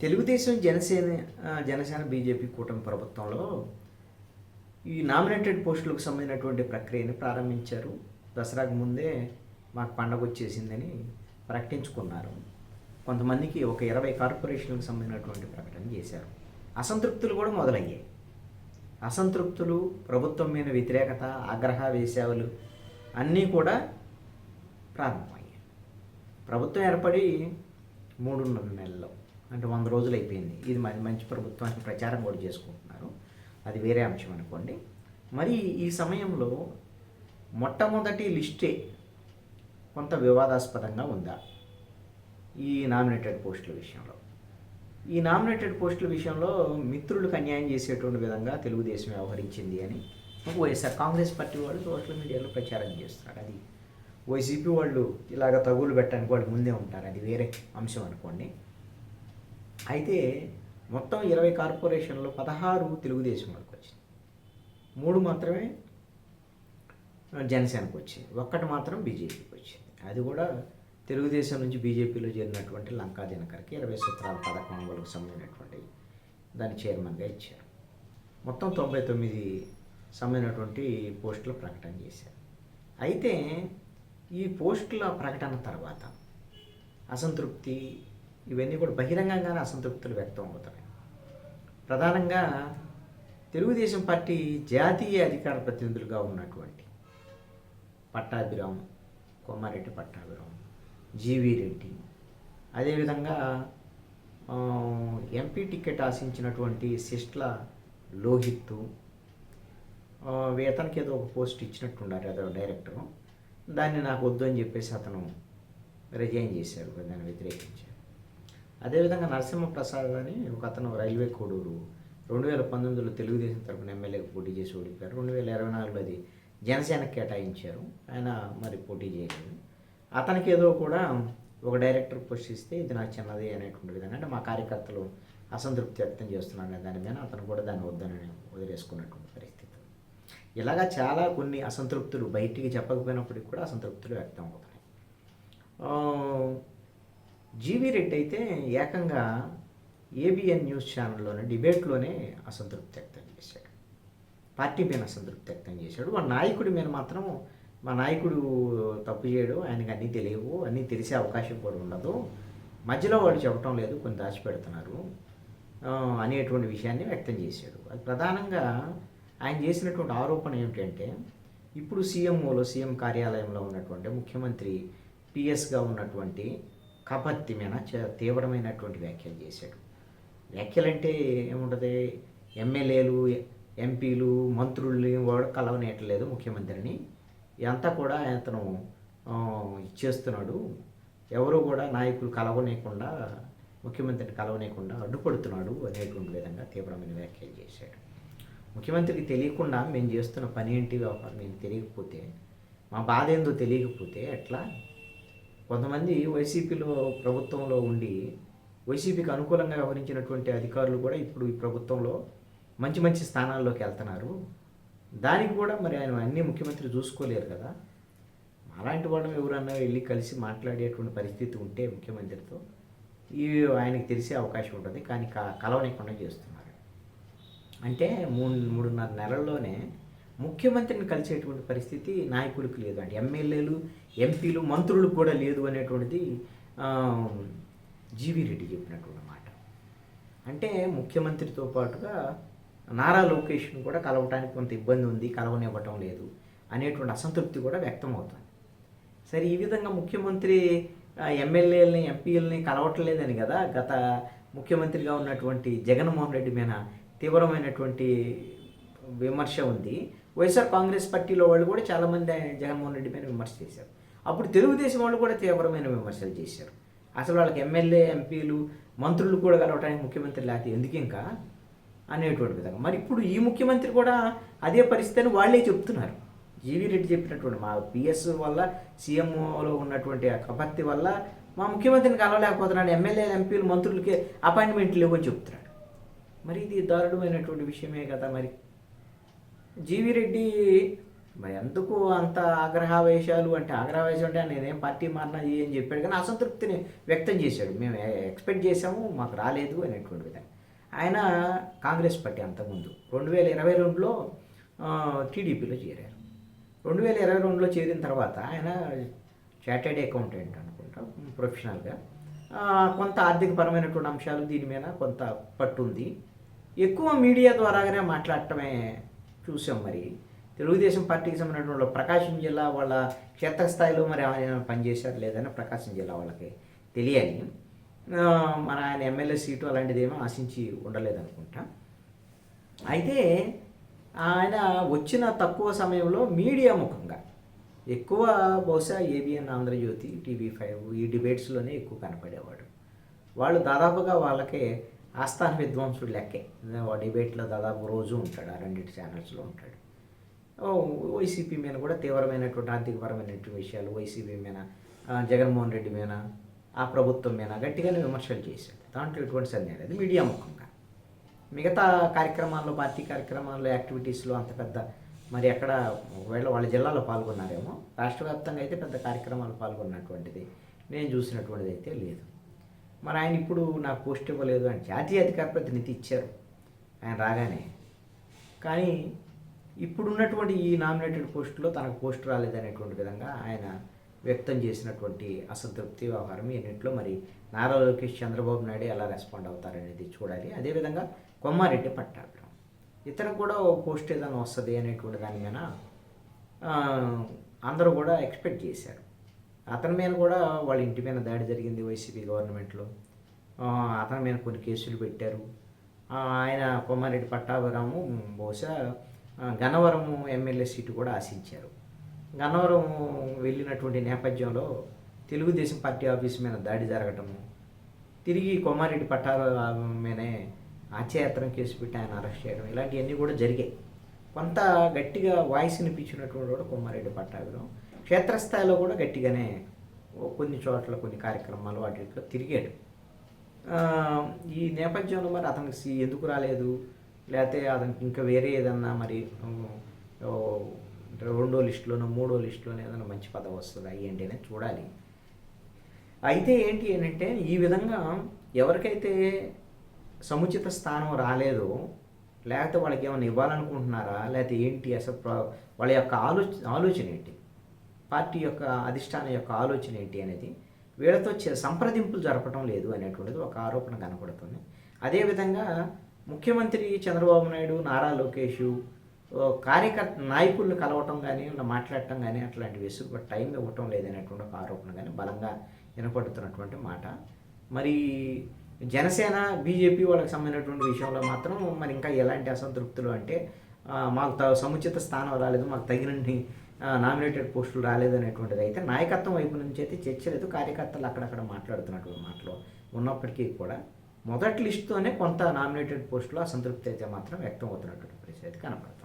Telugu Desam Janasena Janasena BJP కూటమి ప్రభుత్వంలో ఈ నామినేటెడ్ పోస్టులకు సంబంధించినటువంటి ప్రక్రియని ప్రారంభించారు. దసరాకు ముందే మాకు పండగ వచ్చేసిందని ప్రకటించుకున్నారు. కొంతమందికి ఒక ఇరవై కార్పొరేషన్లకు సంబంధించినటువంటి ప్రకటన చేశారు. అసంతృప్తులు కూడా మొదలయ్యాయి. అసంతృప్తులు ప్రభుత్వం మీద వ్యతిరేకత ఆగ్రహ వేసేవలు అన్నీ కూడా ప్రారంభమయ్యాయి. ప్రభుత్వం ఏర్పడి మూడున్నర నెలల్లో అంటే వంద రోజులు అయిపోయింది. ఇది మంచి మంచి ప్రభుత్వానికి ప్రచారం కూడా చేసుకుంటున్నారు. అది వేరే అంశం అనుకోండి. మరి ఈ సమయంలో మొట్టమొదటి లిస్టే కొంత వివాదాస్పదంగా ఉందా? ఈ నామినేటెడ్ పోస్టుల విషయంలో. ఈ నామినేటెడ్ పోస్టుల విషయంలో మిత్రులకు అన్యాయం చేసేటువంటి విధంగా తెలుగుదేశం వ్యవహరించింది అని వైఎస్ఆర్ కాంగ్రెస్ పార్టీ వాళ్ళు సోషల్ మీడియాలో ప్రచారం చేస్తున్నారు. అది వైసీపీ వాళ్ళు ఇలాగ తగులు పెట్టడానికి వాళ్ళు ముందే ఉంటారు. అది వేరే అంశం అనుకోండి. అయితే మొత్తం ఇరవై కార్పొరేషన్లో పదహారు తెలుగుదేశం వాళ్ళకి వచ్చింది మూడు మాత్రమే జనసేనకు వచ్చింది. ఒక్కటి మాత్రం బీజేపీకి వచ్చింది. అది కూడా తెలుగుదేశం నుంచి బీజేపీలో చేరినటువంటి లంకా దినకర్కి ఇరవై సూత్రాల పథకం అమలుకు సంబంధించినటువంటి దాని చైర్మన్గా ఇచ్చారు. మొత్తం తొంభై తొమ్మిది సంబంధించినటువంటి పోస్టులు ప్రకటన చేశారు. అయితే ఈ పోస్టుల ప్రకటన తర్వాత అసంతృప్తి ఇవన్నీ కూడా బహిరంగంగానే అసంతృప్తులు వ్యక్తం అవుతున్నాయి ప్రధానంగా తెలుగుదేశం పార్టీ జాతీయ అధికార ప్రతినిధులుగా ఉన్నటువంటి పట్టాభిరామ్ కొమ్మారెడ్డి పట్టాభిరామ్ జీవీ రెడ్డి అదేవిధంగా ఎంపీ టికెట్ ఆశించినటువంటి సిస్ట్ల లోహిత్ ఆ, అతనికి ఏదో ఒక పోస్ట్ ఇచ్చినట్టున్నారు అదో డైరెక్టరు. దాన్ని నాకు వద్దు అని చెప్పేసి అతను రిజైన్ చేశారు దాన్ని వ్యతిరేకించారు. అదేవిధంగా నరసింహప్రసాద్ అని ఒక అతను రైల్వే కోడూరు రెండు వేల పంతొమ్మిదిలో తెలుగుదేశం తరపున ఎమ్మెల్యేకి పోటీ చేసి ఓడిపోయారు. రెండు వేల ఇరవై నాలుగులో అది జనసేన కేటాయించారు. ఆయన మరి పోటీ చేయలేదు. అతనికి ఏదో కూడా ఒక డైరెక్టర్ పోస్ట్ ఇస్తే ఇది నాకు చిన్నది అనేటువంటి విధంగా అంటే మా కార్యకర్తలు అసంతృప్తి వ్యక్తం చేస్తున్నాను దాని మీద అతను కూడా దాన్ని వద్దని వదిలేసుకున్నటువంటి పరిస్థితి. ఇలాగా చాలా కొన్ని అసంతృప్తులు బయటికి చెప్పకపోయినప్పటికీ కూడా అసంతృప్తులు వ్యక్తం అవుతున్నాయి. జీవీ రెడ్డి అయితే ఏకంగా ఏబిఎన్ న్యూస్ ఛానల్లోనే డిబేట్లోనే అసంతృప్తి వ్యక్తం చేశాడు. పార్టీ మీద అసంతృప్తి వ్యక్తం చేశాడు. మా నాయకుడి మీద మాత్రం మా నాయకుడు తప్పు చేయడు ఆయనకు అన్నీ తెలియవు అన్నీ తెలిసే అవకాశం కూడా ఉండదు. మధ్యలో వాళ్ళు చెప్పటం లేదు కొన్ని దాచిపెడుతున్నారు. అనేటువంటి విషయాన్ని వ్యక్తం చేశాడు. అది ప్రధానంగా ఆయన చేసినటువంటి ఆరోపణ ఏమిటంటే ఇప్పుడు సీఎంఓలో సీఎం కార్యాలయంలో ఉన్నటువంటి ముఖ్యమంత్రి పిఎస్గా ఉన్నటువంటి కపర్తి మీద చ- తీవ్రమైనటువంటి వ్యాఖ్యలు చేశాడు. వ్యాఖ్యలంటే ఏముంటుంది? ఎమ్మెల్యేలు ఎంపీలు మంత్రుల్ని కూడా కలవనేయట్లేదు ముఖ్యమంత్రిని. ఇదంతా కూడా అతను ఆ, ఇచ్చేస్తున్నాడు ఎవరు కూడా నాయకులు కలవనేయకుండా ముఖ్యమంత్రిని కలవనేయకుండా అడ్డుపడుతున్నాడు అనేటువంటి విధంగా తీవ్రమైన వ్యాఖ్యలు చేశాడు. ముఖ్యమంత్రికి తెలియకుండా మేము చేస్తున్న పని ఏంటి? వ్యవహారం మేము తెలియకపోతే మా బాధ ఏందో తెలియకపోతే ఎట్లా? కొంతమంది వైసీపీలో ప్రభుత్వంలో ఉండి వైసీపీకి అనుకూలంగా వ్యవహరించినటువంటి అధికారులు కూడా ఇప్పుడు ఈ ప్రభుత్వంలో మంచి మంచి స్థానాల్లోకి వెళ్తున్నారు. దానికి కూడా మరి ఆయన అన్ని ముఖ్యమంత్రి చూసుకోలేరు కదా. అలాంటి వాళ్ళని ఎవరన్నా వెళ్ళి కలిసి మాట్లాడేటువంటి పరిస్థితి ఉంటే ముఖ్యమంత్రితో ఈ ఆయనకు తెలిసే అవకాశం ఉంటుంది. కానీ క- కలవనీయకుండా చేస్తున్నారు. అంటే మూడు మూడున్నర నెలల్లోనే ముఖ్యమంత్రిని కలిసేటువంటి పరిస్థితి నాయకుడికి లేదు అంటే ఎమ్మెల్యేలు ఎంపీలు మంత్రులకు కూడా లేదు అనేటువంటిది జీవి జీవీ రెడ్డి చెప్పినటువంటి మాట. అంటే ముఖ్యమంత్రితో పాటుగా నారా లోకేష్ను కూడా కలవటానికి కొంత ఇబ్బంది ఉంది కలవనివ్వటం లేదు అనేటువంటి అసంతృప్తి కూడా వ్యక్తం అవుతుంది సరే ఈ విధంగా ముఖ్యమంత్రి ఎమ్మెల్యేలని ఎంపీలని కలవట్లేదని కదా గత ముఖ్యమంత్రిగా ఉన్నటువంటి జగన్మోహన్ రెడ్డి మీద తీవ్రమైనటువంటి విమర్శ ఉంది. వైఎస్ఆర్ కాంగ్రెస్ పార్టీలో వాళ్ళు కూడా చాలామంది ఆయన జగన్మోహన్ రెడ్డి పైన విమర్శ చేశారు. అప్పుడు తెలుగుదేశం వాళ్ళు కూడా తీవ్రమైన విమర్శలు చేశారు. అసలు వాళ్ళకి ఎమ్మెల్యే ఎంపీలు మంత్రులు కూడా కలవటానికి ముఖ్యమంత్రి లేకపోతే ఎందుకు ఇంకా? అనేటువంటి విధంగా. మరి ఇప్పుడు ఈ ముఖ్యమంత్రి కూడా అదే పరిస్థితి అని వాళ్ళే చెప్తున్నారు. జీవీ రెడ్డి చెప్పినటువంటి మా పిఎస్ వల్ల సీఎంఓలో ఉన్నటువంటి కపత్తి కపర్తి వల్ల మా ముఖ్యమంత్రిని కలవలేకపోతున్నాడు. ఎమ్మెల్యే ఎంపీలు మంత్రులకి అపాయింట్మెంట్లు లేవని చెప్తున్నాడు మరి ఇది దారుణమైనటువంటి విషయమే కదా మరి. జీవి రెడ్డి మరి ఎందుకు అంత ఆగ్రహావేశాలు? అంటే ఆగ్రహావేశం అంటే నేనేం పార్టీ మారినా ఇది అని చెప్పాడు కానీ అసంతృప్తిని వ్యక్తం చేశాడు. మేము ఎక్స్పెక్ట్ చేసాము మాకు రాలేదు అనేటువంటి విధంగా. ఆయన కాంగ్రెస్ పార్టీ అంతకుముందు రెండు వేల ఇరవై రెండులో టీడీపీలో చేరారు. రెండు వేల ఇరవై రెండులో చేరిన తర్వాత ఆయన చార్టెడ్ అకౌంటెంట్ అనుకుంటా ప్రొఫెషనల్గా. కొంత ఆర్థికపరమైనటువంటి అంశాలు దీని మీద కొంత పట్టుంది. ఎక్కువ మీడియా ద్వారాగానే మాట్లాడటమే చూసాం మరి. తెలుగుదేశం పార్టీకి సంబంధించిన వాళ్ళు ప్రకాశం జిల్లా వాళ్ళ క్షేత్రస్థాయిలో మరి ఆయన పనిచేశారు లేదని ప్రకాశం జిల్లా వాళ్ళకి తెలియాలి. మన ఆయన ఎమ్మెల్యే సీటు అలాంటిది ఏమో ఆశించి ఉండలేదనుకుంటా. అయితే ఆయన వచ్చిన తక్కువ సమయంలో మీడియా ముఖంగా ఎక్కువ బహుశా ఏబిఎన్ ఆంధ్రజ్యోతి టీవీ ఫైవ్ ఈ డిబేట్స్లోనే ఎక్కువ కనపడేవాడు. వాళ్ళు దాదాపుగా వాళ్ళకి ఆస్థాన విద్వాంసుడు లెక్కే. డిబేట్లో దాదాపు రోజు ఉంటాడు ఆ రెండింటి ఛానల్స్లో ఉంటాడు. వైసీపీ మీద కూడా తీవ్రమైనటువంటి ఆర్థికపరమైనటువంటి విషయాలు వైసీపీ మీద జగన్మోహన్ రెడ్డి మీద ఆ ప్రభుత్వం మీద గట్టిగానే విమర్శలు చేశాడు దాంట్లో ఎటువంటి సందేహం లేదు. మీడియా ముఖంగా. మిగతా కార్యక్రమాల్లో పార్టీ కార్యక్రమాల్లో యాక్టివిటీస్లో అంత పెద్ద మరి ఎక్కడ ఒకవేళ వాళ్ళ జిల్లాలో పాల్గొన్నారేమో రాష్ట్ర వ్యాప్తంగా అయితే పెద్ద కార్యక్రమాలు పాల్గొన్నటువంటిది నేను చూసినటువంటిది అయితే లేదు. మరి ఆయన ఇప్పుడు నాకు పోస్ట్ ఇవ్వలేదు అని జాతీయ అధికార ప్రతినిధి ఇచ్చారు. ఆయన రాగానే. కానీ ఇప్పుడున్నటువంటి ఈ నామినేటెడ్ పోస్టులో తనకు పోస్ట్ రాలేదనేటువంటి విధంగా ఆయన వ్యక్తం చేసినటువంటి అసంతృప్తి వ్యవహారం ఎన్నింటిలో మరి నారా లోకేష్ చంద్రబాబు నాయుడు ఎలా రెస్పాండ్ అవుతారనేది చూడాలి. అదేవిధంగా కొమ్మారెడ్డి పట్టాభి ఇతను కూడా ఓ పోస్ట్ ఏదైనా వస్తుంది అనేటువంటి దాని మీద అందరూ కూడా ఎక్స్పెక్ట్ చేశారు. అతని మీద కూడా వాళ్ళ ఇంటి మీద దాడి జరిగింది వైసీపీ గవర్నమెంట్లో. అతని మీద కొన్ని కేసులు పెట్టారు. ఆయన కొమ్మారెడ్డి పట్టాభిరాము బహుశా గన్నవరం ఎమ్మెల్యే సీటు కూడా ఆశించారు. గన్నవరం వెళ్ళినటువంటి నేపథ్యంలో తెలుగుదేశం పార్టీ ఆఫీస్ మీద దాడి జరగటము తిరిగి కొమ్మారెడ్డి పట్టాల మీదనే ఆచయాత్రం కేసు పెట్టి ఆయన అరెస్ట్ చేయడం ఇలాంటివన్నీ కూడా జరిగాయి. కొంత గట్టిగా వాయిస్ వినిపించినటువంటి కూడా కొమ్మారెడ్డి పట్టాభిరావు క్షేత్రస్థాయిలో కూడా గట్టిగానే కొన్ని చోట్ల కొన్ని కార్యక్రమాలు వాటిలో తిరిగాడు. ఈ నేపథ్యంలో మరి అతనికి సి- ఎందుకు రాలేదు? లేకపోతే అతనికి ఇంకా వేరే ఏదన్నా మరి రెండో లిస్టులోనో మూడో లిస్టులోనో ఏదైనా మంచి పదవి వస్తుందా? ఏంటి అనేది చూడాలి. అయితే ఏంటి అంటే ఈ విధంగా ఎవరికైతే సముచిత స్థానం రాలేదో లేకపోతే వాళ్ళకి ఏమైనా ఇవ్వాలనుకుంటున్నారా? లేకపోతే ఏంటి అసలు వాళ్ళ యొక్క ఆలోచన ఆలోచన ఏంటి? పార్టీ యొక్క అధిష్టానం యొక్క ఆలోచన ఏంటి అనేది వీళ్ళతో చే- సంప్రదింపులు జరపడం లేదు అనేటువంటిది ఒక ఆరోపణ కనపడుతుంది. అదేవిధంగా ముఖ్యమంత్రి చంద్రబాబు నాయుడు నారా లోకేష్ కార్యకర్త నాయకులను కలవటం కానీ మాట్లాడటం కానీ అట్లాంటి వెసుగు టైం ఇవ్వటం లేదనేటువంటి ఒక ఆరోపణ కానీ బలంగా వినపడుతున్నటువంటి మాట. మరి జనసేన బీజేపీ వాళ్ళకి సంబంధించినటువంటి విషయంలో మాత్రం మరి ఇంకా ఎలాంటి అసంతృప్తులు అంటే మాకు త- సముచిత స్థానం రాలేదు మాకు తగినన్ని నామినేటెడ్ పోస్టులు రాలేదు అనేటువంటిది అయితే నాయకత్వం వైపు నుంచి అయితే చర్చ లేదు. కార్యకర్తలు అక్కడక్కడ మాట్లాడుతున్నటువంటి మాటలు ఉన్నప్పటికీ కూడా మొదటి లిస్టుతోనే కొంత నామినేటెడ్ పోస్టులో అసంతృప్తి అయితే మాత్రం వ్యక్తం అవుతున్నటువంటి పరిస్థితి అయితే కనపడుతుంది.